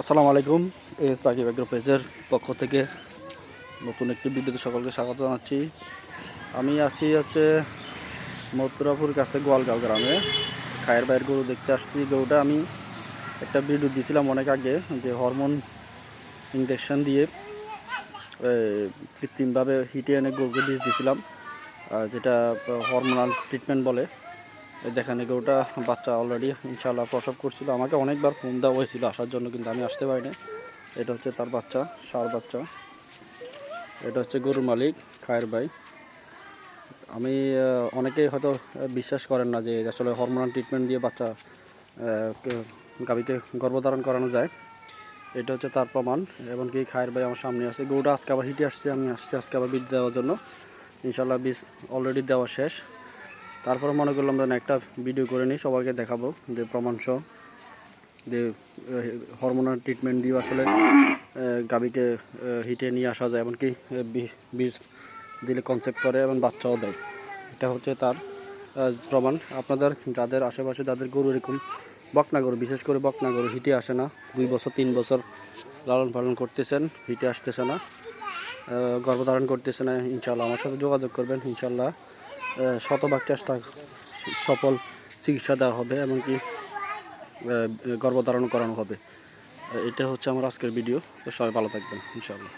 আসসালামু আলাইকুম, S Rakib agro পেজের পক্ষ থেকে নতুন একটি ভিডিওতে সকলকে স্বাগত জানাচ্ছি। আমি আছি হচ্ছে মথুরাপুর কাছে গোয়ালগাঁও গ্রামে। খায়ের বাইরের গরু দেখতে আসছি। গরুটা আমি একটা ভিডিও দিয়েছিলাম অনেক আগে যে হরমোন ইঞ্জেকশন দিয়ে কৃত্রিমভাবে হিটে এনে গরুকে বীজ দিয়েছিলাম যেটা হরমোনাল ট্রিটমেন্ট বলে। দেখেন গরুটা বাচ্চা অলরেডি ইনশাল্লাহ প্রসব করছিল। আমাকে অনেকবার ফোন দেওয়া হয়েছিল আসার জন্য কিন্তু আমি আসতে পারিনি। এটা হচ্ছে তার বাচ্চা সার বাচ্চা। এটা হচ্ছে গরুর মালিক খায়ের ভাই। আমি অনেকেই হয়তো বিশ্বাস করেন না যে আসলে হরমোনাল ট্রিটমেন্ট দিয়ে বাচ্চা আহ, কে- গাভীকে গর্ভধারণ করানো যায়। এটা হচ্ছে তার প্রমাণ এমনকি খায়ের ভাই আমার সামনে আছে। গরুটা আজকে আবার হিটে আসছে আমি আসছি আজকে আবার বীজ দেওয়ার জন্য। ইনশাল্লাহ বীজ অলরেডি দেওয়া শেষ। তারপরে মনে করলাম যেন একটা ভিডিও করে নিই, সবাইকে দেখাবো যে প্রমাণ সহ যে হরমোনাল ট্রিটমেন্ট দিয়ে আসলে গাভীকে হিটে নিয়ে আসা যায়, এমনকি বীজ দিলে কনসেপ্ট করে এবং বাচ্চাও দেয়। এটা হচ্ছে তার প্রমাণ। আপনাদের, যাদের আশেপাশে, যাদের গরু এরকম বকনা গরু বিশেষ করে বকনা গরু হিটে আসে না। দুই বছর, তিন বছর লালন পালন করতেছেন, হিটে আসতেছে না। গর্ভধারণ করতেছে না ইনশাল্লাহ আমার সাথে যোগাযোগ করবেন ইনশাল্লাহ শতভাগ চেষ্টা সফল চিকিৎসা দেওয়া হবে এমনকি গর্ভধারণ করানো হবে। এটা হচ্ছে আমার আজকের ভিডিও তো সবাই ভালো থাকবেন ইনশাল্লাহ